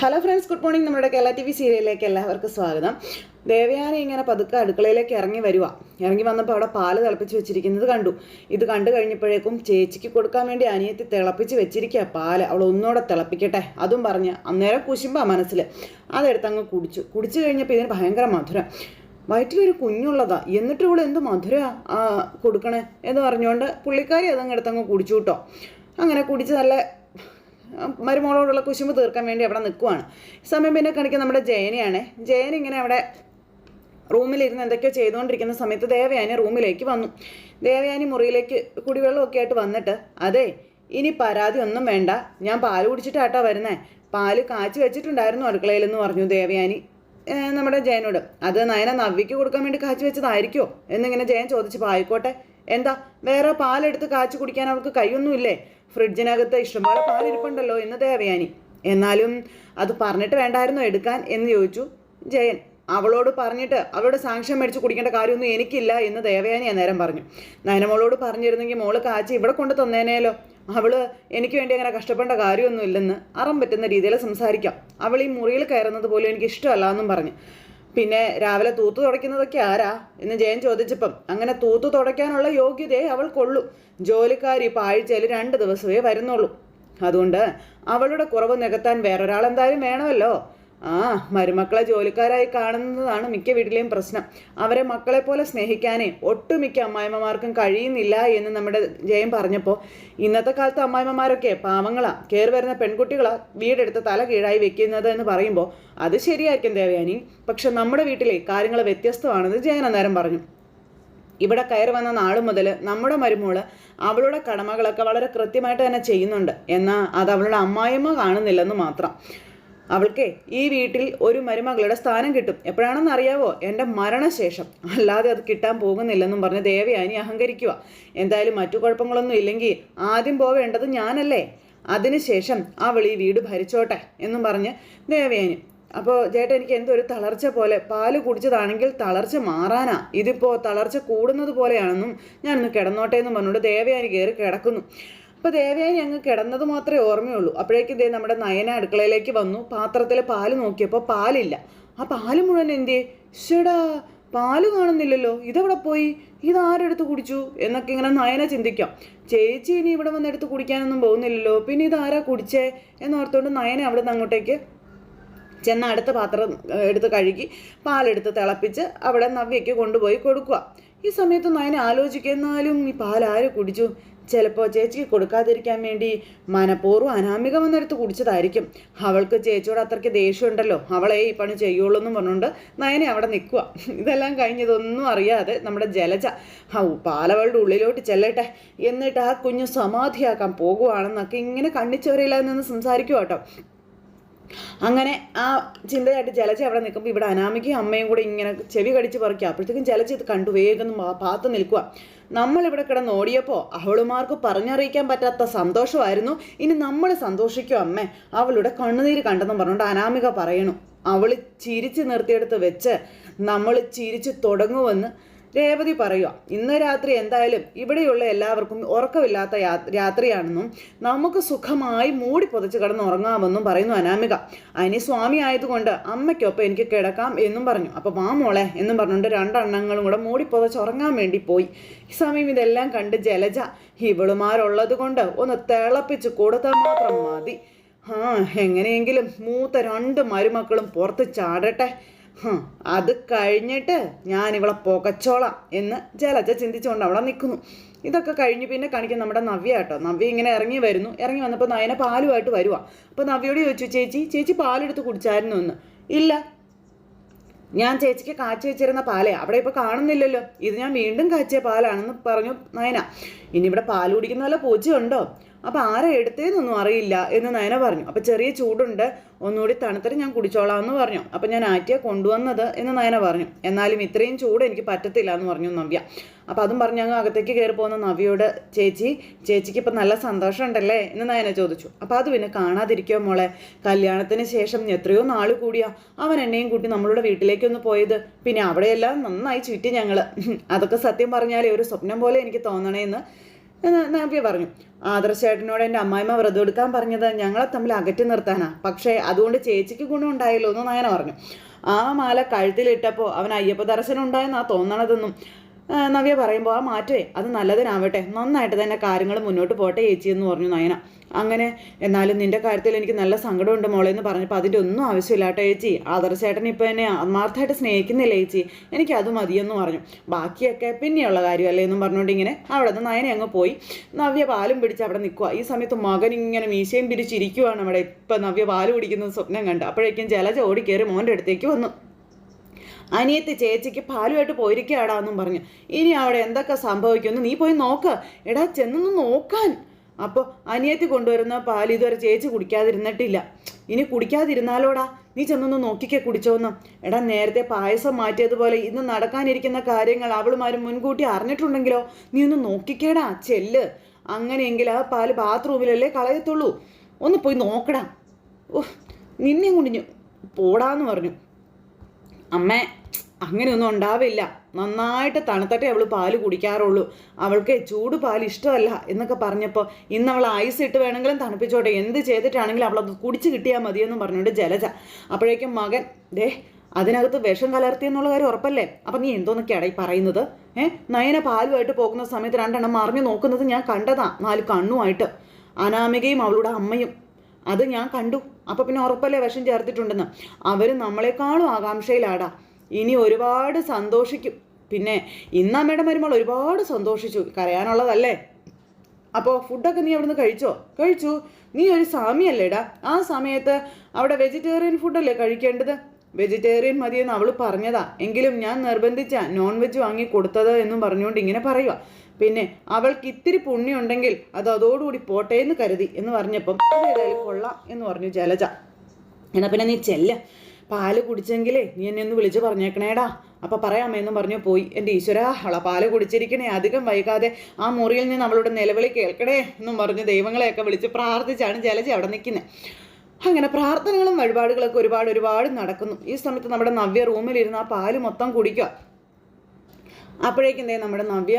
Hello friends good morning നമ്മുടെ Kerala T V സീരിയലിലേക്ക് എല്ലാവർക്കും സ്വാഗതം. ദേവയാനി ഇങ്ങനെ പതുക്കെ അടുക്കളയിലേക്ക് ഇറങ്ങി വരുക ഇറങ്ങി വന്നപ്പോൾ അവിടെ പാൽ തിളപ്പിച്ച് വെച്ചിരിക്കുന്നത് കണ്ടു. ഇത് കണ്ടു കഴിഞ്ഞപ്പോഴേക്കും ചേച്ചിക്ക് കൊടുക്കാൻ വേണ്ടി അനിയത്തി തിളപ്പിച്ച് വെച്ചിരിക്കുക പാൽ. അവൾ ഒന്നുകൂടെ തിളപ്പിക്കട്ടെ. അതും പറഞ്ഞ് അന്നേരം കുശുമ്പാ മനസ്സിൽ അതെടുത്ത് അങ്ങ് കുടിച്ചു. കുടിച്ചു കഴിഞ്ഞപ്പോൾ ഇതിന് ഭയങ്കര മധുരം. വയറ്റിലൊരു കുഞ്ഞുള്ളതാ. എന്നിട്ട് ഇവിടെ എന്ത് മധുര കൊടുക്കണേ എന്ന് പറഞ്ഞുകൊണ്ട് പുള്ളിക്കാരി അതങ്ങ് എടുത്തങ്ങ് കുടിച്ചു കേട്ടോ. അങ്ങനെ കുടിച്ച് നല്ല മരുമോളോടുള്ള കുശുമ്പ് തീർക്കാൻ വേണ്ടി അവിടെ നിൽക്കുവാണ്. സമയം പിന്നെ കാണിക്കുക നമ്മുടെ ജയനെയാണ്. ജയൻ ഇങ്ങനെ അവിടെ റൂമിലിരുന്ന് എന്തൊക്കെയോ ചെയ്തുകൊണ്ടിരിക്കുന്ന സമയത്ത് ദേവയാനി റൂമിലേക്ക് വന്നു. ദേവയാനി മുറിയിലേക്ക് കുടിവെള്ളമൊക്കെ ആയിട്ട് വന്നിട്ട് അതെ ഇനി പരാതി ഒന്നും വേണ്ട. ഞാൻ പാൽ കുടിച്ചിട്ടാട്ടോ വരുന്നേ. പാൽ കാച്ചി വെച്ചിട്ടുണ്ടായിരുന്നു അടുക്കളയിലെന്ന് പറഞ്ഞു ദേവയാനി നമ്മുടെ ജയനോട്. അത് നയന നവ്വിക്ക് കൊടുക്കാൻ വേണ്ടി കാച്ചി വെച്ചതായിരിക്കോ? എന്നിങ്ങനെ ജയൻ ചോദിച്ചപ്പോൾ ആയിക്കോട്ടെ. എന്താ വേറെ പാലെടുത്ത് കാച്ചി കുടിക്കാൻ അവൾക്ക് കൈയൊന്നുമില്ലേ? ഫ്രിഡ്ജിനകത്ത് ഇഷ്ടംപോലെ പാലിരിപ്പുണ്ടല്ലോ എന്ന് ദേവയാനി. എന്നാലും അത് പറഞ്ഞിട്ട് വേണ്ടായിരുന്നു എടുക്കാൻ എന്ന് ചോദിച്ചു ജയൻ. അവളോട് പറഞ്ഞിട്ട് അവളുടെ സാക്ഷ്യം മേടിച്ച് കുടിക്കേണ്ട കാര്യമൊന്നും എനിക്കില്ല എന്ന് ദേവയാനി അന്നേരം പറഞ്ഞു. നയനമോളോട് പറഞ്ഞിരുന്നെങ്കിൽ മോൾ കാച്ചി ഇവിടെ കൊണ്ട് തന്നേനേലോ. അവൾ എനിക്ക് വേണ്ടി അങ്ങനെ കഷ്ടപ്പെടേണ്ട കാര്യമൊന്നും ഇല്ലെന്ന് അറം പറ്റുന്ന രീതിയിൽ സംസാരിക്കാം. അവൾ ഈ മുറിയിൽ കയറുന്നത് പോലും എനിക്ക് ഇഷ്ടമല്ല എന്നും പറഞ്ഞു. പിന്നെ രാവിലെ തൂത്തു തുടയ്ക്കുന്നതൊക്കെ ആരാ എന്ന് ജയൻ ചോദിച്ചപ്പം അങ്ങനെ തൂത്തു തുടയ്ക്കാനുള്ള യോഗ്യതയെ അവൾക്കുള്ളൂ ജോലിക്കാരി ഇപ്പോൾ ആഴ്ചയിൽ രണ്ട് ദിവസമേ വരുന്നുള്ളൂ. അതുകൊണ്ട് അവളുടെ കുറവ് നികത്താൻ വേറൊരാൾ എന്തായാലും വേണമല്ലോ? ആ മരുമക്കളെ ജോലിക്കാരായി കാണുന്നതാണ് മിക്ക വീട്ടിലെയും പ്രശ്നം. അവരെ മക്കളെ പോലെ സ്നേഹിക്കാനേ ഒട്ടുമിക്ക അമ്മായിമ്മമാർക്കും കഴിയുന്നില്ല എന്ന് നമ്മുടെ ജയം പറഞ്ഞപ്പോൾ ഇന്നത്തെ കാലത്ത് അമ്മായിമ്മമാരൊക്കെ പാവങ്ങളാ കയറി വരുന്ന പെൺകുട്ടികളാ വീടെടുത്ത് തല കീഴായി വെക്കുന്നത് എന്ന് പറയുമ്പോൾ അത് ശരിയായിരിക്കും ദേവയാനി. പക്ഷെ നമ്മുടെ വീട്ടിലെ കാര്യങ്ങൾ വ്യത്യസ്തമാണെന്ന് ജയൻ അന്നേരം പറഞ്ഞു. ഇവിടെ കയറി വന്ന നാൾ മുതൽ നമ്മുടെ മരുമോൾ അവളുടെ കടമകളൊക്കെ വളരെ കൃത്യമായിട്ട് തന്നെ ചെയ്യുന്നുണ്ട്. എന്നാൽ അത് അവളുടെ അമ്മായിമ്മ കാണുന്നില്ലെന്ന് മാത്രം. അവൾക്ക് ഈ വീട്ടിൽ ഒരു മരുമകളുടെ സ്ഥാനം കിട്ടും. എപ്പോഴാണെന്ന് അറിയാവോ എന്റെ മരണശേഷം. അല്ലാതെ അത് കിട്ടാൻ പോകുന്നില്ലെന്നും പറഞ്ഞ് ദേവയാനി അഹങ്കരിക്കുക എന്തായാലും മറ്റു കുഴപ്പങ്ങളൊന്നും ഇല്ലെങ്കിൽ ആദ്യം പോവേണ്ടത് ഞാനല്ലേ? അതിനുശേഷം അവൾ ഈ വീട് ഭരിച്ചോട്ടെ എന്നും പറഞ്ഞ് ദേവയാനി അപ്പോൾ ചേട്ടൻ എനിക്ക് എന്തോ ഒരു തളർച്ച പോലെ പാൽ കുടിച്ചതാണെങ്കിൽ തളർച്ച മാറാനാ. ഇതിപ്പോൾ തളർച്ച കൂടുന്നത് പോലെയാണെന്നും ഞാനൊന്ന് കിടന്നോട്ടെ എന്നും പറഞ്ഞുകൊണ്ട് ദേവയാനി കയറി കിടക്കുന്നു. അപ്പോൾ ദേവയാനി അങ്ങ് കിടന്നത് മാത്രമേ ഓർമ്മയുള്ളൂ. അപ്പോഴേക്കും ദേ നമ്മുടെ നയന അടുക്കളയിലേക്ക് വന്നു. പാത്രത്തിലെ പാൽ നോക്കിയപ്പോൾ പാലില്ല. ആ പാൽ മുഴുവൻ എന്തേ ഷടാ പാൽ കാണുന്നില്ലല്ലോ. ഇതെവിടെ പോയി? ഇത് ഇതാരെടുത്ത് കുടിച്ചു? എന്നൊക്കെ ഇങ്ങനെ നയന ചിന്തിക്കാം. ചേച്ചി ഇനി ഇവിടെ വന്നെടുത്ത് കുടിക്കാനൊന്നും പോകുന്നില്ലല്ലോ. പിന്നെ ഇതാരാ കുടിച്ചേ? എന്നോർത്തുകൊണ്ട് നയന അവിടെ നിന്ന് അങ്ങോട്ടേക്ക് ചെന്ന് അടുത്ത പാത്രം എടുത്ത് കഴുകി പാലെടുത്ത് തിളപ്പിച്ച് അവിടെ നവ്യയ്ക്ക് കൊണ്ടുപോയി കൊടുക്കുക. ഈ സമയത്ത് നയന ആലോചിക്കുക എന്നാലും ഈ പാൽ ആര് കുടിച്ചു? ചിലപ്പോൾ ചേച്ചിക്ക് കൊടുക്കാതിരിക്കാൻ വേണ്ടി മനഃപൂർവം അനാമിക വന്നെടുത്ത് കുടിച്ചതായിരിക്കും. അവൾക്ക് ചേച്ചിയോട് അത്രയ്ക്ക് ദേഷ്യമുണ്ടല്ലോ. അവളെ ഈ പണി ചെയ്യുള്ളൂ എന്നും പറഞ്ഞുകൊണ്ട് നയനെ അവിടെ നിൽക്കുക ഇതെല്ലാം കഴിഞ്ഞതൊന്നും അറിയാതെ നമ്മുടെ ജലജ ആ പാലവളുടെ ഉള്ളിലോട്ട് ചെല്ലട്ടെ. എന്നിട്ട് ആ കുഞ്ഞു സമാധിയാക്കാൻ പോകുവാണെന്നൊക്കെ ഇങ്ങനെ കണ്ണിച്ചോരയില്ലാതെ നിന്ന് സംസാരിക്കുക കേട്ടോ. അങ്ങനെ ആ ചിന്തയായിട്ട് ജലജ അവിടെ നിൽക്കുമ്പോൾ ഇവിടെ അനാമിക്കും അമ്മയും കൂടെ ഇങ്ങനെ ചെവി കടിച്ച് പറിക്കുക. അപ്പോഴത്തേക്കും ജലജ ഇത് കണ്ടു വേഗം പാത്ത് നിൽക്കുക. നമ്മളിവിടെ കിടന്ന് ഓടിയപ്പോൾ അവളുമാർക്ക് പറഞ്ഞറിയിക്കാൻ പറ്റാത്ത സന്തോഷമായിരുന്നു. ഇനി നമ്മൾ സന്തോഷിക്കും അമ്മേ? അവളുടെ കണ്ണുനീര് കണ്ടെന്ന് പറഞ്ഞുകൊണ്ട് അനാമിക പറയണു. അവൾ ചിരിച്ച് നിർത്തിയെടുത്ത് വെച്ച് നമ്മൾ ചിരിച്ച് തുടങ്ങുമെന്ന് രേവതി പറയുക ഇന്ന് രാത്രി എന്തായാലും ഇവിടെയുള്ള എല്ലാവർക്കും ഉറക്കമില്ലാത്ത രാത്രിയാണെന്നും നമുക്ക് സുഖമായി മൂടി പൊതച്ച് കിടന്ന് ഉറങ്ങാമെന്നും പറയുന്നു അനാമിക. അനി സ്വാമി ആയതുകൊണ്ട് അമ്മയ്ക്കൊപ്പം എനിക്ക് കിടക്കാം എന്നും പറഞ്ഞു. അപ്പോൾ വാ മോളെ എന്നും പറഞ്ഞുകൊണ്ട് രണ്ടെണ്ണങ്ങളും കൂടെ മൂടി പൊതച്ച് ഉറങ്ങാൻ വേണ്ടി പോയി. ഈ സമയം ഇതെല്ലാം കണ്ട് ജലജ ഇവളുമാരുള്ളത് കൊണ്ട് ഒന്ന് തിളപ്പിച്ച് കൊടുത്താൽ മാത്രം മതി. ആ എങ്ങനെയെങ്കിലും മൂത്ത രണ്ട് മരുമക്കളും പുറത്ത് ചാടട്ടെ അത് കഴിഞ്ഞിട്ട് ഞാൻ ഇവളെ പുകച്ചോളാം എന്ന് ജലജ ചിന്തിച്ചുകൊണ്ട് അവളെ നിൽക്കുന്നു. ഇതൊക്കെ കഴിഞ്ഞ് പിന്നെ കാണിക്കും നമ്മുടെ നവ്യ കേട്ടോ. നവ്യ ഇങ്ങനെ ഇറങ്ങി വരുന്നു. ഇറങ്ങി വന്നപ്പോൾ നയന പാലുമായിട്ട് വരുവാ. അപ്പോൾ നവ്യോട് ചോദിച്ചു ചേച്ചി ചേച്ചി പാലെടുത്ത് കുടിച്ചായിരുന്നു എന്ന്? ഇല്ല. ഞാൻ ചേച്ചിക്ക് കാച്ചി വെച്ചിരുന്ന പാലേ. അവിടെ ഇപ്പോൾ കാണുന്നില്ലല്ലോ. ഇത് ഞാൻ വീണ്ടും കാച്ചിയ പാലാണെന്ന് പറഞ്ഞു നയന. ഇനി ഇവിടെ പാൽ കുടിക്കുന്ന വല്ല പൂച്ചയുണ്ടോ? അപ്പോൾ ആരെ എടുത്തേന്നൊന്നും അറിയില്ല എന്ന് നയന പറഞ്ഞു. അപ്പോൾ ചെറിയ ചൂടുണ്ട് ഒന്നുകൂടി തണുത്തിട്ട് ഞാൻ കുടിച്ചോളാം എന്ന് പറഞ്ഞു. അപ്പോൾ ഞാൻ ആറ്റിയ കൊണ്ടുവന്നത് എന്ന് നയന പറഞ്ഞു. എന്നാലും ഇത്രയും ചൂട് എനിക്ക് പറ്റത്തില്ല എന്ന് പറഞ്ഞു നവ്യ. അപ്പോൾ അതും പറഞ്ഞ് അങ്ങ് അകത്തേക്ക് കയറി പോകുന്ന നവ്യയോട് ചേച്ചി ചേച്ചിക്ക് ഇപ്പം നല്ല സന്തോഷമുണ്ടല്ലേ? എന്ന് നയന ചോദിച്ചു. അപ്പോൾ അത് പിന്നെ കാണാതിരിക്കോ മോളെ? കല്യാണത്തിന് ശേഷം എത്രയോ നാൾ കൂടിയാ അവൻ എന്നെയും കൂട്ടി നമ്മളുടെ വീട്ടിലേക്കൊന്ന് പോയത്. പിന്നെ അവിടെയെല്ലാം നന്നായി ചുറ്റി ഞങ്ങൾ അതൊക്കെ സത്യം പറഞ്ഞാലേ ഒരു സ്വപ്നം പോലെ എനിക്ക് തോന്നണേന്ന് നവ്യ പറഞ്ഞു. ആദർശേട്ടനോട് എന്റെ അമ്മായിമ്മ വ്രതം എടുക്കാൻ പറഞ്ഞത് ഞങ്ങളെ തമ്മിൽ അകറ്റി നിർത്താനാ. പക്ഷേ അതുകൊണ്ട് ചേച്ചിക്ക് ഗുണം ഉണ്ടായല്ലോ എന്ന് നയന പറഞ്ഞു. ആ മാല കഴുത്തിലിട്ടപ്പോൾ അവൻ അയ്യപ്പ ദർശനം ഉണ്ടായെന്നാ തോന്നണതെന്നും നവ്യ പറയുമ്പോൾ ആ മാറ്റേ അത് നല്ലതിനാവട്ടെ. നന്നായിട്ട് തന്നെ കാര്യങ്ങൾ മുന്നോട്ട് പോട്ടെ ചേച്ചി എന്ന് പറഞ്ഞു നയന. അങ്ങനെ എന്നാലും നിന്റെ കാര്യത്തിൽ എനിക്ക് നല്ല സങ്കടമുണ്ട് മോളെ എന്ന് പറഞ്ഞപ്പോൾ അതിന്റെ ഒന്നും ആവശ്യമില്ല കേട്ടോ ചേച്ചി ആദർശേട്ടൻ ഇപ്പോൾ എന്നെ ആത്മാർത്ഥമായിട്ട് സ്നേഹിക്കുന്നില്ല ചേച്ചി. എനിക്ക് അത് മതിയെന്ന് പറഞ്ഞു. ബാക്കിയൊക്കെ പിന്നെയുള്ള കാര്യമല്ലേ എന്നും പറഞ്ഞുകൊണ്ട് ഇങ്ങനെ അവിടെ നിന്ന് നയനെ അങ്ങ് പോയി. നവ്യ പാലും പിടിച്ച് അവിടെ നിൽക്കുക ഈ സമയത്ത് മകൻ ഇങ്ങനെ മീശയും പിരിച്ചിരിക്കുവാണ് അവിടെ. ഇപ്പം നവ്യ പാൽ കുടിക്കുന്ന സ്വപ്നം കണ്ട്. അപ്പോഴേക്കും ജലജ ഓടിക്കയറി മോന്റെ അടുത്തേക്ക് വന്നു. അനിയത്തി ചേച്ചിക്ക് പാലുമായിട്ട് പോയിരിക്കാടാന്നും പറഞ്ഞു. ഇനി അവിടെ എന്തൊക്കെ സംഭവിക്കുമെന്ന് നീ പോയി നോക്ക്. എടാ ചെന്നൊന്ന് നോക്കാൻ. അപ്പോൾ അനിയത്തി കൊണ്ടുവരുന്ന പാൽ ഇതുവരെ ചേച്ചി കുടിക്കാതിരുന്നിട്ടില്ല. ഇനി കുടിക്കാതിരുന്നാലോടാ. നീ ചെന്നൊന്ന് നോക്കിക്കേ കുടിച്ചോന്ന്. എടാ നേരത്തെ പായസം മാറ്റിയതുപോലെ ഇന്ന് നടക്കാനിരിക്കുന്ന കാര്യങ്ങൾ അവളുമാരും മുൻകൂട്ടി അറിഞ്ഞിട്ടുണ്ടെങ്കിലോ? നീ ഒന്ന് നോക്കിക്കേടാ ചെല്ല്. അങ്ങനെയെങ്കിൽ ആ പാൽ ബാത്റൂമിലല്ലേ കളയത്തുള്ളൂ. ഒന്ന് പോയി നോക്കടാ. ഓ നിന്നെ കുടിഞ്ഞു പോടാന്ന് പറഞ്ഞു. അമ്മേ അങ്ങനെയൊന്നും ഉണ്ടാവില്ല. നന്നായിട്ട് തണുത്തട്ടെ അവൾ പാൽ കുടിക്കാറുള്ളൂ. അവൾക്ക് ചൂട് പാൽ ഇഷ്ടമല്ല എന്നൊക്കെ പറഞ്ഞപ്പോൾ ഇന്ന് അവൾ ഐസ് ഇട്ട് വേണമെങ്കിലും തണുപ്പിച്ചോട്ടെ. എന്ത് ചെയ്തിട്ടാണെങ്കിലും അവളത് കുടിച്ച് കിട്ടിയാൽ മതിയെന്നും പറഞ്ഞുകൊണ്ട് ജലജ അപ്പോഴേക്കും മകൻ ദേ അതിനകത്ത് വിഷം കലർത്തി എന്നുള്ള കാര്യം ഉറപ്പല്ലേ? അപ്പം നീ എന്തോന്നൊക്കെയാണ് ഈ പറയുന്നത്? ഏ? നയന പാലുമായിട്ട് പോകുന്ന സമയത്ത് രണ്ടെണ്ണം മറിഞ്ഞു നോക്കുന്നത് ഞാൻ കണ്ടതാ. നാല് കണ്ണുമായിട്ട്. അനാമികയും അവളുടെ അമ്മയും അത് ഞാൻ കണ്ടു. അപ്പൊ പിന്നെ ഉറപ്പല്ലേ വിഷം ചേർത്തിട്ടുണ്ടെന്ന്? അവർ നമ്മളെക്കാളും ആകാംക്ഷയിലാടാ. ഇനി ഒരുപാട് സന്തോഷിക്കും. പിന്നെ ഇന്ന് അമ്മയുടെ മരുമകൾ ഒരുപാട് സന്തോഷിച്ചു. കരയാനുള്ളതല്ലേ? അപ്പോൾ ഫുഡൊക്കെ നീ അവിടുന്ന് കഴിച്ചോ? കഴിച്ചു. നീ ഒരു സാമിയല്ലേടാ ആ സമയത്ത് അവിടെ വെജിറ്റേറിയൻ ഫുഡല്ലേ കഴിക്കേണ്ടത്? വെജിറ്റേറിയൻ മതിയെന്ന് അവൾ പറഞ്ഞതാ. എങ്കിലും ഞാൻ നിർബന്ധിച്ച നോൺ വെജ് വാങ്ങി കൊടുത്തത് എന്നും പറഞ്ഞുകൊണ്ട് ഇങ്ങനെ പറയുക പിന്നെ അവൾക്ക് ഇത്തിരി പുണ്യമുണ്ടെങ്കിൽ അത് അതോടുകൂടി പോട്ടെ എന്ന് കരുതി എന്ന് പറഞ്ഞപ്പം അതേതായാലും കൊള്ളാം എന്ന് പറഞ്ഞു ജലജ. എന്നാ പിന്നെ നീ ചെല്ല. പാൽ കുടിച്ചെങ്കിലേ നീ എന്നെ ഒന്ന് വിളിച്ച് പറഞ്ഞേക്കണേടാ. അപ്പം പറയാമെന്നും പറഞ്ഞു പോയി. എന്റെ ഈശ്വര അവളെ പാൽ കുടിച്ചിരിക്കണേ. അധികം വൈകാതെ ആ മുറിയിൽ നിന്ന് അവളുടെ നിലവിളി കേൾക്കണേ എന്നും പറഞ്ഞ് ദൈവങ്ങളെയൊക്കെ വിളിച്ച് പ്രാർത്ഥിച്ചാണ് ജലജ അവിടെ നിൽക്കുന്നത് അങ്ങനെ പ്രാർത്ഥനകളും വഴിപാടുകളൊക്കെ ഒരുപാട് ഒരുപാട് നടക്കുന്നു. ഈ സമയത്ത് നമ്മുടെ നവ്യ റൂമിലിരുന്ന് ആ പാൽ മൊത്തം കുടിക്കുക. അപ്പോഴേക്കും ദേ നമ്മുടെ നവ്യ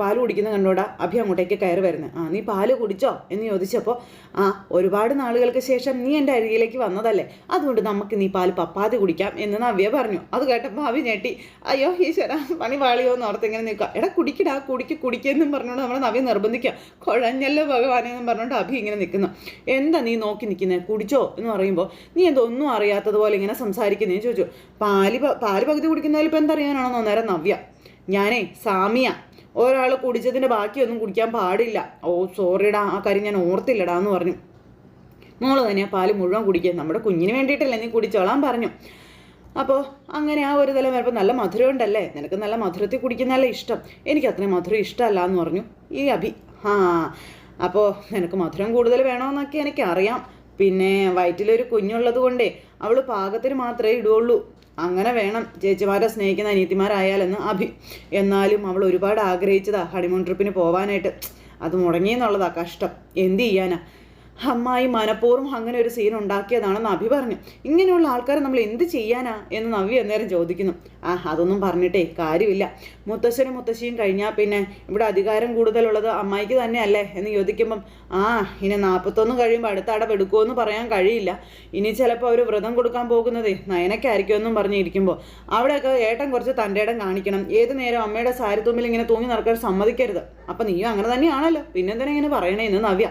പാൽ കുടിക്കുന്ന കണ്ടോടാ അഭി അങ്ങോട്ടേക്ക് കയറി വരുന്നത് ആ നീ പാൽ കുടിച്ചോ? എന്ന് ചോദിച്ചപ്പോൾ ആ ഒരുപാട് നാളുകൾക്ക് ശേഷം നീ എന്റെ അരികിലേക്ക് വന്നതല്ലേ? അതുകൊണ്ട് നമുക്ക് നീ പാൽ പപ്പാതി കുടിക്കാം എന്ന് നവ്യ പറഞ്ഞു. അത് കേട്ടപ്പോൾ അഭി ഞെട്ടി. അയ്യോ ഈശ്വര പണി പാളിയോ എന്ന് ഓർത്ത് ഇങ്ങനെ നിൽക്കുക. എടാ കുടിക്കടാ കുടിക്ക് കുടിക്കെന്നും പറഞ്ഞുകൊണ്ട് നമ്മുടെ നവ്യ നിർബന്ധിക്കുക. കുഴഞ്ഞല്ലോ ഭഗവാനെ എന്നും പറഞ്ഞുകൊണ്ട് അഭി ഇങ്ങനെ നിൽക്കുന്നു. എന്താ നീ നോക്കി നിൽക്കുന്നത് കുടിച്ചോ എന്ന് പറയുമ്പോൾ നീ എന്തൊന്നും അറിയാത്തതുപോലെ ഇങ്ങനെ സംസാരിക്കുന്നതെന്ന് ചോദിച്ചു. പാൽ പാൽ പകുതി കുടിക്കുന്നതിൽ ഇപ്പം എന്തറിയാനാണെന്നോ നേരം നവ്യ. ഞാനേ സാമിയ. ഒരാൾ കുടിച്ചതിന്റെ ബാക്കിയൊന്നും കുടിക്കാൻ പാടില്ല. ഓ സോറിടാ ആ കാര്യം ഞാൻ ഓർത്തില്ലടാ എന്ന് പറഞ്ഞു. മോൾ തന്നെയാണ് പാൽ മുഴുവൻ കുടിക്കുക. നമ്മുടെ കുഞ്ഞിന് വേണ്ടിയിട്ടല്ലേ നീ കുടിച്ചോളാൻ പറഞ്ഞു. അപ്പോൾ അങ്ങനെ ആ ഒരു തലം വരുമ്പോൾ നല്ല മധുരം ഉണ്ടല്ലേ നിനക്ക് നല്ല മധുരത്തിൽ കുടിക്കുന്നതല്ലേ ഇഷ്ടം. എനിക്ക് അത്രയും മധുരം ഇഷ്ടമല്ല എന്ന് പറഞ്ഞു ഈ അഭി. ആ അപ്പോൾ നിനക്ക് മധുരം കൂടുതൽ വേണമെന്നൊക്കെ എനിക്കറിയാം. പിന്നെ വയറ്റിലൊരു കുഞ്ഞുള്ളത് കൊണ്ടേ അവൾ പാകത്തിന് മാത്രമേ ഇടുള്ളൂ അങ്ങനെ വേണം ചേച്ചിമാരെ സ്നേഹിക്കുന്ന അനിയത്തിമാരായാലെന്ന് അഭി. എന്നാലും അവൾ ഒരുപാട് ആഗ്രഹിച്ചതാ ഹണിമൂൺ ട്രിപ്പിന് പോവാനായിട്ട്. അത് മുടങ്ങിയെന്നുള്ളതാ കഷ്ടം. എന്ത് ചെയ്യാനാ? അമ്മായി മനഃപൂർവം അങ്ങനെ ഒരു സീൻ ഉണ്ടാക്കിയതാണെന്ന് അഭി പറഞ്ഞു. ഇങ്ങനെയുള്ള ആൾക്കാരെ നമ്മൾ എന്ത് ചെയ്യാനാ എന്ന് നവ്യ അന്നേരം ചോദിക്കുന്നു. ആ അതൊന്നും പറഞ്ഞിട്ടേ കാര്യമില്ല. മുത്തശ്ശനും മുത്തശ്ശിയും കഴിഞ്ഞാൽ പിന്നെ ഇവിടെ അധികാരം കൂടുതലുള്ളത് അമ്മായിക്ക് തന്നെയല്ലേ എന്ന് ചോദിക്കുമ്പം ആ ഇനി നാൽപ്പത്തൊന്ന് കഴിയുമ്പോൾ അടുത്ത അടവ് എടുക്കുമെന്ന് പറയാൻ കഴിയില്ല. ഇനി ചിലപ്പോൾ അവർ വ്രതം കൊടുക്കാൻ പോകുന്നതേ നയനക്കായിരിക്കും എന്നും പറഞ്ഞിരിക്കുമ്പോൾ അവിടെയൊക്കെ ഏട്ടൻ കുറച്ച് തന്റെ ഇടം കാണിക്കണം. ഏത് നേരം അമ്മയുടെ സാരിത്തുമ്പിൽ ഇങ്ങനെ തൂങ്ങി നടക്കാൻ സമ്മതിക്കരുത്. അപ്പം നീയും അങ്ങനെ തന്നെയാണല്ലോ. പിന്നെന്തിനാ ഇങ്ങനെ പറയണേ എന്ന് നവ്യ.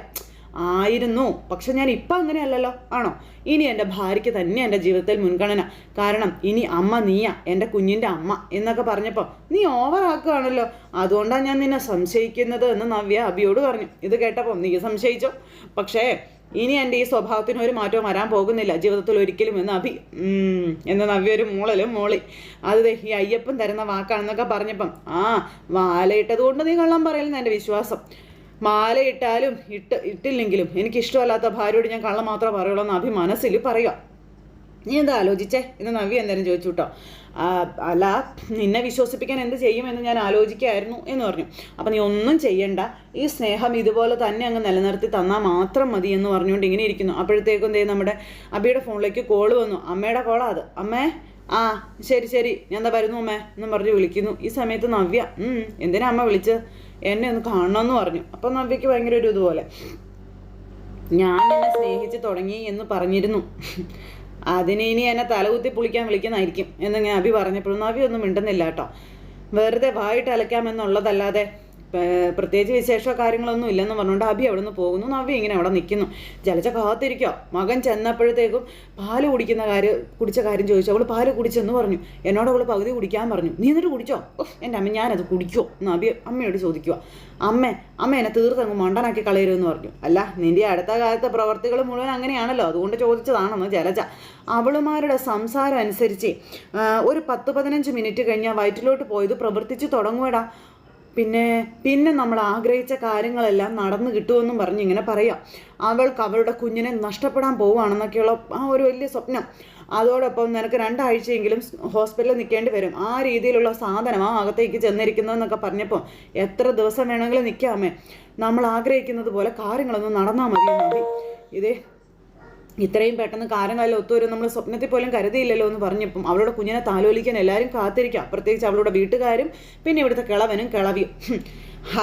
ആയിരുന്നു. പക്ഷെ ഞാൻ ഇപ്പം അങ്ങനെയല്ലല്ലോ. ആണോ? ഇനി എന്റെ ഭാര്യയ്ക്ക് തന്നെ എന്റെ ജീവിതത്തിൽ മുൻഗണന. കാരണം ഇനി അമ്മ നീയാ എന്റെ കുഞ്ഞിന്റെ അമ്മ എന്നൊക്കെ പറഞ്ഞപ്പോൾ നീ ഓവർ ഓവറാക്കുകയാണല്ലോ അതുകൊണ്ടാണ് ഞാൻ നിന്നെ സംശയിക്കുന്നത് എന്ന് നവ്യ അബിയോട് പറഞ്ഞു. ഇത് കേട്ടപ്പോൾ നീ സംശയിച്ചോ? പക്ഷേ ഇനി എന്റെ ഈ സ്വഭാവത്തിന് ഒരു മാറ്റവും വരാൻ പോകുന്നില്ല ജീവിതത്തിൽ ഒരിക്കലും എന്ന് അഭി എന്ന് നവ്യ ഒരു മൂളലും മോളി. അത് ഈ അയ്യപ്പൻ തരുന്ന വാക്കാണെന്നൊക്കെ പറഞ്ഞപ്പം ആ വാലയിട്ടത് കൊണ്ട് നീ കള്ളം പറയില്ലെന്ന് എന്റെ വിശ്വാസം. മാല ഇട്ടാലും ഇട്ട് ഇട്ടില്ലെങ്കിലും എനിക്ക് ഇഷ്ടമല്ലാത്ത ഭാര്യയോട് ഞാൻ കള്ളം മാത്രമേ പറയുള്ളൂ എന്ന് അഭി മനസ്സിൽ പറയുക നീ എന്താ ആലോചിച്ചേ? എന്ന് നവി എന്തായാലും ചോദിച്ചു കേട്ടോ അല്ല നിന്നെ വിശ്വസിപ്പിക്കാൻ എന്ത് ചെയ്യുമെന്ന് ഞാൻ ആലോചിക്കായിരുന്നു എന്ന് പറഞ്ഞു. അപ്പം നീ ഒന്നും ചെയ്യണ്ട. ഈ സ്നേഹം ഇതുപോലെ തന്നെ അങ്ങ് നിലനിർത്തി തന്നാൽ മാത്രം മതി എന്ന് പറഞ്ഞുകൊണ്ട് ഇങ്ങനെ ഇരിക്കുന്നു. അപ്പോഴത്തേക്കും ദേ നമ്മുടെ അബിയുടെ ഫോണിലേക്ക് കോൾ വന്നു. അമ്മയുടെ കോളാ അത്. അമ്മേ ആ ശരി ശരി. ഞാൻ എന്താ വരുന്നു അമ്മേ? എന്നും പറഞ്ഞ് വിളിക്കുന്നു. ഈ സമയത്ത് നവ്യ എന്തിനാ അമ്മ വിളിച്ച്? എന്നെ ഒന്ന് കാണണമെന്ന് പറഞ്ഞു. അപ്പം നവ്യക്ക് ഭയങ്കര ഒരു ഇതുപോലെ. ഞാൻ എന്നെ സ്നേഹിച്ച് തുടങ്ങി എന്ന് പറഞ്ഞിരുന്നു. അതിന് ഇനി എന്നെ തലകുത്തി പുളിക്കാൻ വിളിക്കുന്നതായിരിക്കും എന്നിങ്ങനെ അഭി പറഞ്ഞപ്പോഴും നവ്യ ഒന്നും മിണ്ടുന്നില്ല കേട്ടോ. വെറുതെ വായിട്ട് അലക്കാമെന്നുള്ളതല്ലാതെ പ്രത്യേകിച്ച് വിശേഷ കാര്യങ്ങളൊന്നും ഇല്ലെന്ന് പറഞ്ഞുകൊണ്ട് അഭി അവിടെ നിന്ന് പോകുന്നു. നവ്യ ഇങ്ങനെ അവിടെ നിൽക്കുന്നു. ജലജ കാത്തിരിക്കുക മകൻ ചെന്നപ്പോഴത്തേക്കും പാൽ കുടിക്കുന്ന കാര്യം കുടിച്ച കാര്യം ചോദിച്ചു. അവൾ പാൽ കുടിച്ചെന്ന് പറഞ്ഞു. എന്നോട് അവൾ പകുതി കുടിക്കാൻ പറഞ്ഞു. നീ എന്നിട്ട് കുടിച്ചോ? എന്റെ അമ്മ ഞാനത് കുടിക്കുമോ എന്ന് അഭി അമ്മയോട് ചോദിക്കുക അമ്മ അമ്മ എന്നെ തീർത്തങ്ങ് മണ്ടനാക്കി കളയരുതെന്ന് പറഞ്ഞു. അല്ല നിന്റെ അടുത്ത കാലത്തെ പ്രവർത്തികൾ മുഴുവൻ അങ്ങനെയാണല്ലോ. അതുകൊണ്ട് ചോദിച്ചതാണെന്ന് ജലജ. അവളുമാരുടെ സംസാരം അനുസരിച്ച് ഒരു പത്ത് പതിനഞ്ച് മിനിറ്റ് കഴിഞ്ഞാൽ വയറ്റിലോട്ട് പോയത് പ്രവർത്തിച്ച് തുടങ്ങുവടാ. പിന്നെ പിന്നെ നമ്മൾ ആഗ്രഹിച്ച കാര്യങ്ങളെല്ലാം നടന്നു കിട്ടുമെന്നും പറഞ്ഞ് ഇങ്ങനെ പറയാം. അവൾക്ക് അവളുടെ കുഞ്ഞിനെ നഷ്ടപ്പെടാൻ പോവുകയാണെന്നൊക്കെയുള്ള ആ ഒരു വലിയ സ്വപ്നം. അതോടൊപ്പം നിനക്ക് രണ്ടാഴ്ചയെങ്കിലും ഹോസ്പിറ്റലിൽ നിൽക്കേണ്ടി വരും. ആ രീതിയിലുള്ള സാധനം ആ അകത്തേക്ക് ചെന്നിരിക്കുന്നതെന്നൊക്കെ പറഞ്ഞപ്പോൾ എത്ര ദിവസം വേണമെങ്കിലും നിൽക്കാമേ. നമ്മൾ ആഗ്രഹിക്കുന്നത് പോലെ കാര്യങ്ങളൊന്നും നടന്നാൽ മതി ഇതേ ഇത്രയും പെട്ടെന്ന് കാര്യങ്ങളെല്ലാം ഒത്തുവരും നമ്മൾ സ്വപ്നത്തിൽ പോലും കരുതിയില്ലല്ലോ എന്ന് പറഞ്ഞപ്പം അവളുടെ കുഞ്ഞിനെ താലോലിക്കാൻ എല്ലാവരും കാത്തിരിക്കാം. പ്രത്യേകിച്ച് അവളുടെ വീട്ടുകാരും പിന്നെ ഇവിടുത്തെ കിളവനും കിളവിയും.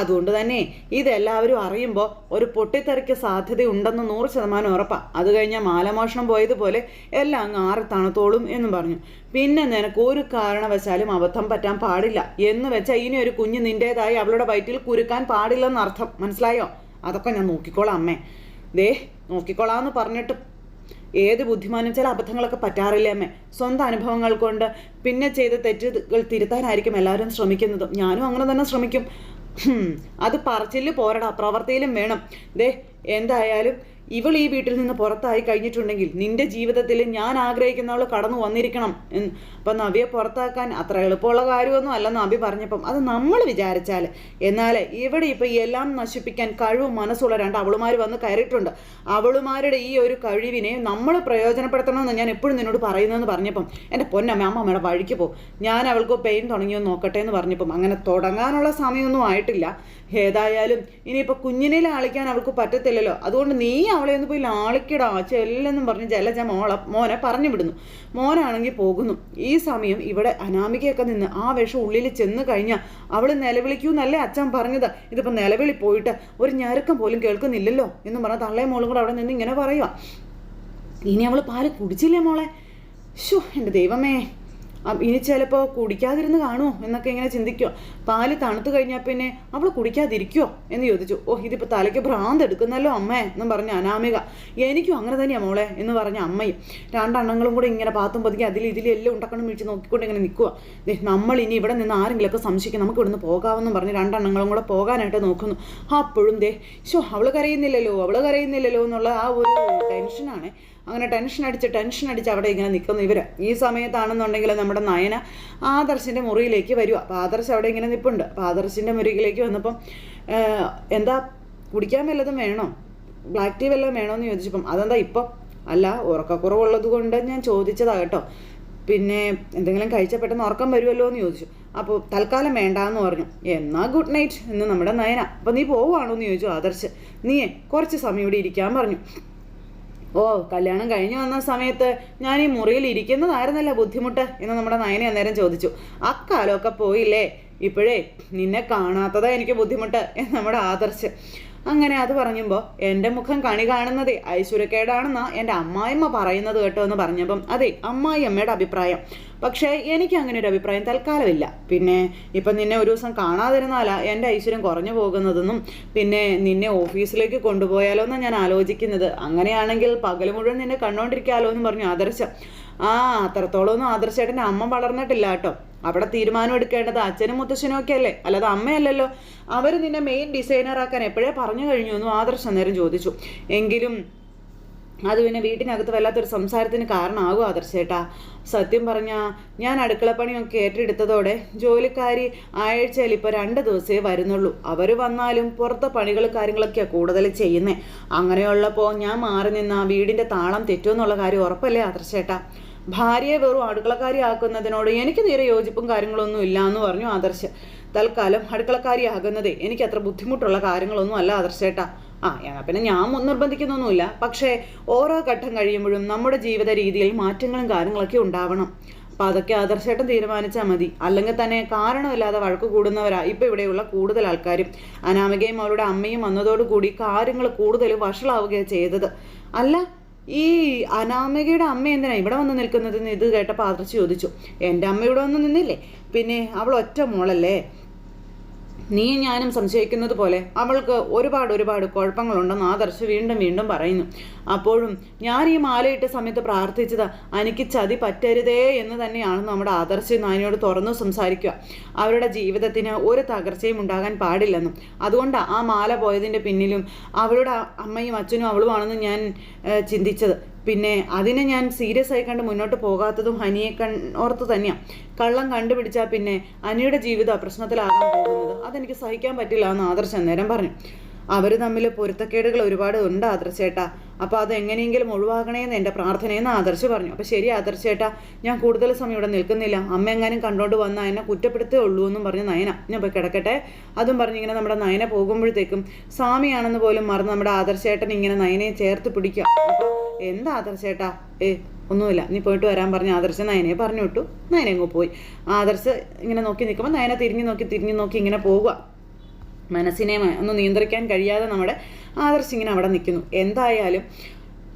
അതുകൊണ്ട് തന്നെ ഇതെല്ലാവരും അറിയുമ്പോൾ ഒരു പൊട്ടിത്തെറിക്ക് സാധ്യതയുണ്ടെന്ന് നൂറ് ശതമാനം ഉറപ്പാണ് അത് കഴിഞ്ഞാൽ മാലമോഷണം പോയതുപോലെ എല്ലാം അങ്ങ് ആറി തണുത്തോളും എന്നും പറഞ്ഞു. പിന്നെ നിനക്ക് ഒരു കാരണവശാലും അബദ്ധം പറ്റാൻ പാടില്ല. എന്ന് വെച്ചാൽ ഇനി ഒരു കുഞ്ഞ് നിന്റേതായി അവളുടെ വയറ്റിൽ കുരുക്കാൻ പാടില്ലെന്ന് അർത്ഥം മനസ്സിലായോ? അതൊക്കെ ഞാൻ നോക്കിക്കോളാം അമ്മേ. ദേ നോക്കിക്കോളാം എന്ന് പറഞ്ഞിട്ട് ഏത് ബുദ്ധിമാനും ചില അബദ്ധങ്ങളൊക്കെ പറ്റാറില്ല സ്വന്തം അനുഭവങ്ങൾ കൊണ്ട് പിന്നെ ചെയ്ത തെറ്റുകൾ തിരുത്താനായിരിക്കും എല്ലാവരും ശ്രമിക്കുന്നതും. ഞാനും അങ്ങനെ തന്നെ ശ്രമിക്കും. അത് പറച്ചിൽ പോരടാ. പ്രവർത്തിയിലും വേണം. ദേ എന്തായാലും ഇവൾ ഈ വീട്ടിൽ നിന്ന് പുറത്തായി കഴിഞ്ഞിട്ടുണ്ടെങ്കിൽ നിന്റെ ജീവിതത്തിൽ ഞാൻ ആഗ്രഹിക്കുന്നവൾ കടന്നു വന്നിരിക്കണം എന്ന്. അപ്പം നവിയെ പുറത്താക്കാൻ അത്ര എളുപ്പമുള്ള കാര്യമൊന്നും അല്ലെന്ന് നബി പറഞ്ഞപ്പം അത് നമ്മൾ വിചാരിച്ചാൽ എന്നാൽ ഇവിടെ ഇപ്പം എല്ലാം നശിപ്പിക്കാൻ കഴിവും മനസ്സുള്ള രണ്ട് അവളുമാർ വന്ന് കയറിയിട്ടുണ്ട്. അവളുമാരുടെ ഈ ഒരു കഴിവിനെ നമ്മൾ പ്രയോജനപ്പെടുത്തണമെന്ന് ഞാൻ എപ്പോഴും നിന്നോട് പറയുന്നതെന്ന് പറഞ്ഞപ്പം എന്റെ പൊന്നമ്മ അമ്മ അമ്മയുടെ വഴിക്ക് പോകും ഞാൻ അവൾക്ക് പെയിൻ തുടങ്ങിയോ നോക്കട്ടെ എന്ന് പറഞ്ഞപ്പം അങ്ങനെ തുടങ്ങാനുള്ള സമയമൊന്നും ആയിട്ടില്ല. ഏതായാലും ഇനിയിപ്പോൾ കുഞ്ഞിനെ ലാളിക്കാൻ അവൾക്ക് പറ്റത്തില്ലല്ലോ. അതുകൊണ്ട് നീ അവളെ ഒന്ന് പോയി ലാളിക്കടാ. ചെല്ലെന്നും പറഞ്ഞ് ജലജ മോളെ മോനെ പറഞ്ഞു വിടുന്നു. മോനാണെങ്കിൽ പോകുന്നു. ഈ സമയം ഇവിടെ അനാമികയൊക്കെ നിന്ന് ആ വിഷം ഉള്ളിൽ ചെന്ന് കഴിഞ്ഞാൽ അവൾ നിലവിളിക്കൂന്നല്ലേ അച്ഛൻ പറഞ്ഞത്. ഇതിപ്പോൾ നിലവിളി പോയിട്ട് ഒരു ഞരക്കം പോലും കേൾക്കുന്നില്ലല്ലോ എന്ന് പറഞ്ഞാൽ തള്ളയും മോളും കൂടെ അവിടെ നിന്ന് ഇങ്ങനെ പറയുക ഇനി അവൾ പാൽ കുടിച്ചില്ലേ മോളെ? ഷോ എന്റെ ദൈവമേ. ഇനി ചിലപ്പോൾ കുടിക്കാതിരുന്ന് കാണുമോ എന്നൊക്കെ ഇങ്ങനെ ചിന്തിക്കുക പാൽ തണുത്ത് കഴിഞ്ഞാൽ പിന്നെ അവൾ കുടിക്കാതിരിക്കുമോ എന്ന് ചോദിച്ചു. ഓ ഇതിപ്പോൾ തലയ്ക്ക് ഭ്രാന്ത് എടുക്കുന്നല്ലോ അമ്മേ എന്നും പറഞ്ഞ അനാമിക. എനിക്കും അങ്ങനെ തന്നെയാണ് മോളെ എന്ന് പറഞ്ഞ അമ്മയും. രണ്ടെണ്ണങ്ങളും കൂടെ ഇങ്ങനെ പാത്തും പതുക്കി അതിൽ ഇതിലെല്ലാം ഉണ്ടാക്കണം വീഴ്ച നോക്കിക്കൊണ്ട് ഇങ്ങനെ നിൽക്കുക നമ്മൾ ഇനി ഇവിടെ നിന്ന് ആരെങ്കിലുമൊക്കെ സംശയിക്കും. നമുക്ക് ഇവിടുന്ന് പോകാമെന്നും പറഞ്ഞ് രണ്ടെണ്ണങ്ങളും കൂടെ പോകാനായിട്ട് നോക്കുന്നു. അപ്പോഴും ദേ ഷോ അവൾ കരയുന്നില്ലല്ലോ അവൾ കരയുന്നില്ലല്ലോ എന്നുള്ള ആ ഒരു ടെൻഷനാണ് അങ്ങനെ ടെൻഷൻ അടിച്ച് ടെൻഷൻ അടിച്ച് അവിടെ ഇങ്ങനെ നിൽക്കുന്നു ഇവർ ഈ സമയത്താണെന്നുണ്ടെങ്കിൽ നമ്മുടെ നയന ആദർശിന്റെ മുറിയിലേക്ക് വരിക അപ്പോൾ ആദർശ് അവിടെ ഇങ്ങനെ നിൽപ്പുണ്ട് അപ്പോൾ ആദർശിന്റെ മുറിയിലേക്ക് വന്നപ്പം എന്താ കുടിക്കാൻ വല്ലതും വേണോ? ബ്ലാക്ക് ടീ വല്ലതും വേണോ എന്ന് ചോദിച്ചപ്പം അതെന്താ ഇപ്പം? അല്ല ഉറക്കക്കുറവുള്ളത് കൊണ്ട് ഞാൻ ചോദിച്ചതാ കേട്ടോ. പിന്നെ എന്തെങ്കിലും കഴിച്ചാൽ പെട്ടെന്ന് ഉറക്കം വരുമല്ലോ എന്ന് ചോദിച്ചു. അപ്പോൾ തൽക്കാലം വേണ്ട എന്ന് പറഞ്ഞു. എന്നാൽ ഗുഡ് നൈറ്റ് എന്ന് നമ്മുടെ നയന. അപ്പോൾ നീ പോവുകയാണോ എന്ന് ചോദിച്ചു ആദർശ്. നീയേ കുറച്ച് സമയം ഇവിടെ ഇരിക്കാൻ പറഞ്ഞു. ഓ കല്യാണം കഴിഞ്ഞു വന്ന സമയത്ത് ഞാൻ ഈ മുറിയിൽ ഇരിക്കുന്നതായിരുന്നല്ല ബുദ്ധിമുട്ട് എന്ന് നമ്മുടെ നയനെ അന്നേരം ചോദിച്ചു. അക്കാലമൊക്കെ പോയില്ലേ? ഇപ്പോഴേ നിന്നെ കാണാത്തതാ എനിക്ക് ബുദ്ധിമുട്ട് എന്ന് നമ്മുടെ ആദർശ്. അങ്ങനെ അത് പറഞ്ഞുമ്പോൾ എന്റെ മുഖം കണി കാണുന്നതേ ഐശ്വര്യക്കേടാണെന്നാണ് എന്റെ അമ്മായിമ്മ പറയുന്നത് കേട്ടോ എന്ന് പറഞ്ഞപ്പം അതെ അമ്മായി അമ്മയുടെ അഭിപ്രായം. പക്ഷേ എനിക്ക് അങ്ങനെ ഒരു അഭിപ്രായം തൽക്കാലമില്ല. പിന്നെ ഇപ്പം നിന്നെ ഒരു ദിവസം കാണാതിരുന്നാലാ എന്റെ ഐശ്വര്യം കുറഞ്ഞു പോകുന്നതെന്നും പിന്നെ നിന്നെ ഓഫീസിലേക്ക് കൊണ്ടുപോയാലോ എന്നാണ് ഞാൻ ആലോചിക്കുന്നത്. അങ്ങനെയാണെങ്കിൽ പകൽ മുഴുവൻ നിന്നെ കണ്ടോണ്ടിരിക്കാലോ എന്ന് പറഞ്ഞു ആദർശം. ആ അത്രത്തോളമൊന്നും ആദർശേട്ടന്റെ അമ്മ വളർന്നിട്ടില്ല കേട്ടോ. അവിടെ തീരുമാനം എടുക്കേണ്ടത് അച്ഛനും മുത്തശ്ശനും ഒക്കെ അല്ലേ? അല്ലാതെ അമ്മയല്ലല്ലോ. അവർ നിന്നെ മെയിൻ ഡിസൈനർ ആക്കാൻ എപ്പോഴേ പറഞ്ഞു കഴിഞ്ഞു എന്നും ആദർശം നേരം ചോദിച്ചു. എങ്കിലും അത് പിന്നെ വീട്ടിനകത്ത് വല്ലാത്തൊരു സംസാരത്തിന് കാരണമാകും ആദർശേട്ടാ സത്യം പറഞ്ഞാൽ ഞാൻ അടുക്കളപ്പണിയൊക്കെ ഏറ്റെടുത്തതോടെ ജോലിക്കാരി ആഴ്ചയിൽ ഇപ്പോൾ രണ്ട് ദിവസമേ വരുന്നുള്ളൂ. അവർ വന്നാലും പുറത്തെ പണികൾ കാര്യങ്ങളൊക്കെയാണ് കൂടുതൽ ചെയ്യുന്നത് അങ്ങനെയുള്ളപ്പോൾ ഞാൻ മാറി നിന്ന് വീടിന്റെ താളം തെറ്റുമെന്നുള്ള കാര്യം ഉറപ്പല്ലേ ആദർശേട്ടാ ഭാര്യയെ വെറും അടുക്കളക്കാരി ആക്കുന്നതിനോട് എനിക്ക് നേരെ യോജിപ്പും കാര്യങ്ങളൊന്നും ഇല്ല എന്ന് പറഞ്ഞു ആദർശ്. തൽക്കാലം അടുക്കളക്കാരി ആകുന്നതേ എനിക്ക് അത്ര ബുദ്ധിമുട്ടുള്ള കാര്യങ്ങളൊന്നും അല്ല ആദർശേട്ടാ ആ പിന്നെ ഞാൻ നിർബന്ധിക്കുന്നൊന്നുമില്ല. പക്ഷേ ഓരോ ഘട്ടം കഴിയുമ്പോഴും നമ്മുടെ ജീവിത രീതിയിൽ മാറ്റങ്ങളും കാര്യങ്ങളൊക്കെ ഉണ്ടാവണം. അപ്പം അതൊക്കെ ആദർശമായിട്ടും തീരുമാനിച്ചാൽ മതി. അല്ലെങ്കിൽ തന്നെ കാരണമില്ലാതെ വഴക്ക് കൂടുന്നവരാ ഇപ്പം ഇവിടെയുള്ള കൂടുതൽ ആൾക്കാരും. അനാമികയും അവരുടെ അമ്മയും വന്നതോടുകൂടി കാര്യങ്ങൾ കൂടുതൽ വഷളാവുകയാണ് ചെയ്തത്. അല്ല ഈ അനാമികയുടെ അമ്മ എന്തിനാ ഇവിടെ വന്ന് നിൽക്കുന്നതെന്ന് ഇത് കേട്ടപ്പോൾ ആദർശ് ചോദിച്ചു. എന്റെ അമ്മ ഇവിടെ വന്ന് നിന്നില്ലേ? പിന്നെ അവൾ ഒറ്റ മോളല്ലേ? നീ ഞാനും സംശയിക്കുന്നത് പോലെ അവൾക്ക് ഒരുപാട് ഒരുപാട് കുഴപ്പങ്ങളുണ്ടെന്ന് ആദർശ് വീണ്ടും വീണ്ടും പറയുന്നു. അപ്പോഴും ഞാൻ ഈ മാലയിട്ട സമയത്ത് പ്രാർത്ഥിച്ചത് എനിക്ക് ചതി പറ്റരുതേ എന്ന് തന്നെയാണ് നമ്മുടെ ആദർശ് നാനിയോട് തുറന്നു സംസാരിക്കുക. അവരുടെ ജീവിതത്തിന് ഒരു തകർച്ചയും ഉണ്ടാകാൻ പാടില്ലെന്നും അതുകൊണ്ട് ആ മാല പോയതിന്റെ പിന്നിലും അവളുടെ അമ്മയും അച്ഛനും അവളുമാണെന്ന് ഞാൻ ചിന്തിച്ചത്. പിന്നെ അതിനെ ഞാൻ സീരിയസ് ആയി കണ്ട് മുന്നോട്ട് പോകാത്തതും ഹനിയെ കൺ ഓർത്ത് തന്നെയാണ് കള്ളം കണ്ടുപിടിച്ചാൽ പിന്നെ അനിയുടെ ജീവിതം പ്രശ്നത്തിലാകാൻ പോകുന്നത്. അതെനിക്ക് സഹിക്കാൻ പറ്റില്ല എന്ന് ആദർശ് അന്നേരം പറഞ്ഞു. അവർ തമ്മിൽ പൊരുത്തക്കേടുകൾ ഒരുപാട് ഉണ്ട് ആദർശേട്ടാ. അപ്പോൾ അത് എങ്ങനെയെങ്കിലും ഒഴിവാക്കണേന്ന് എന്റെ പ്രാർത്ഥനയെന്ന് ആദർശ് പറഞ്ഞു. അപ്പോൾ ശരി ആദർശേട്ടാ ഞാൻ കൂടുതൽ സമയം ഇവിടെ നിൽക്കുന്നില്ല. അമ്മ എങ്ങാനും കണ്ടോണ്ട് വന്നാൽ എന്നെ കുറ്റപ്പെടുത്തേ ഉള്ളൂ എന്നും പറഞ്ഞ് നയന. ഞാൻ പോയി കിടക്കട്ടെ? അതും പറഞ്ഞ് ഇങ്ങനെ നമ്മുടെ നയന പോകുമ്പോഴത്തേക്കും സ്വാമിയാണെന്ന് പോലും മറന്ന് നമ്മുടെ ആദർശേട്ടൻ ഇങ്ങനെ നയനയെ ചേർത്ത് പിടിക്കുക. എന്താ ആദർശേട്ടാ? ഏ ഒന്നുമില്ല. നീ പോയിട്ട് വരാൻ പറഞ്ഞ ആദർശ നയനയെ പറഞ്ഞു വിട്ടു. നയന പോയി. ആദർശ് ഇങ്ങനെ നോക്കി നിൽക്കുമ്പോൾ നയന തിരിഞ്ഞു നോക്കി തിരിഞ്ഞു നോക്കി ഇങ്ങനെ പോവുക മനസ്സിനെ ഒന്ന് നിയന്ത്രിക്കാൻ കഴിയാതെ നമ്മുടെ ആദർശ് ഇങ്ങനെ അവിടെ നിൽക്കുന്നു. എന്തായാലും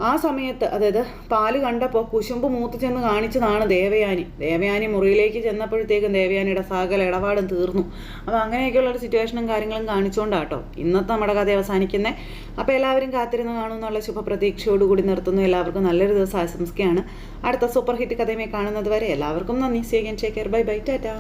ആ സമയത്ത് അതായത് പാൽ കണ്ടപ്പോൾ കുശുമ്പ് മൂത്ത് ചെന്ന് കാണിച്ചതാണ് ദേവയാനി. ദേവയാനി മുറിയിലേക്ക് ചെന്നപ്പോഴത്തേക്കും ദേവയാനിയുടെ സകല ഇടപാടും തീർന്നു. അപ്പോൾ അങ്ങനെയൊക്കെയുള്ള ഒരു സിറ്റുവേഷനും കാര്യങ്ങളും കാണിച്ചുകൊണ്ടാട്ടോ ഇന്നത്തെ നമ്മുടെ കഥ അവസാനിക്കുന്നത് അപ്പോൾ എല്ലാവരും കാത്തിരുന്ന് കാണുമെന്നുള്ള ശുഭപ്രതീക്ഷയോടുകൂടി നിർത്തുന്നു. എല്ലാവർക്കും നല്ലൊരു ദിവസം ആശംസിക്കുകയാണ്. അടുത്ത സൂപ്പർ ഹിറ്റ് കഥയുമായി കാണുന്നത് വരെ എല്ലാവർക്കും നന്ദി. സേഗൻ ചേക്കർ ബൈ ബൈ ടാറ്റാ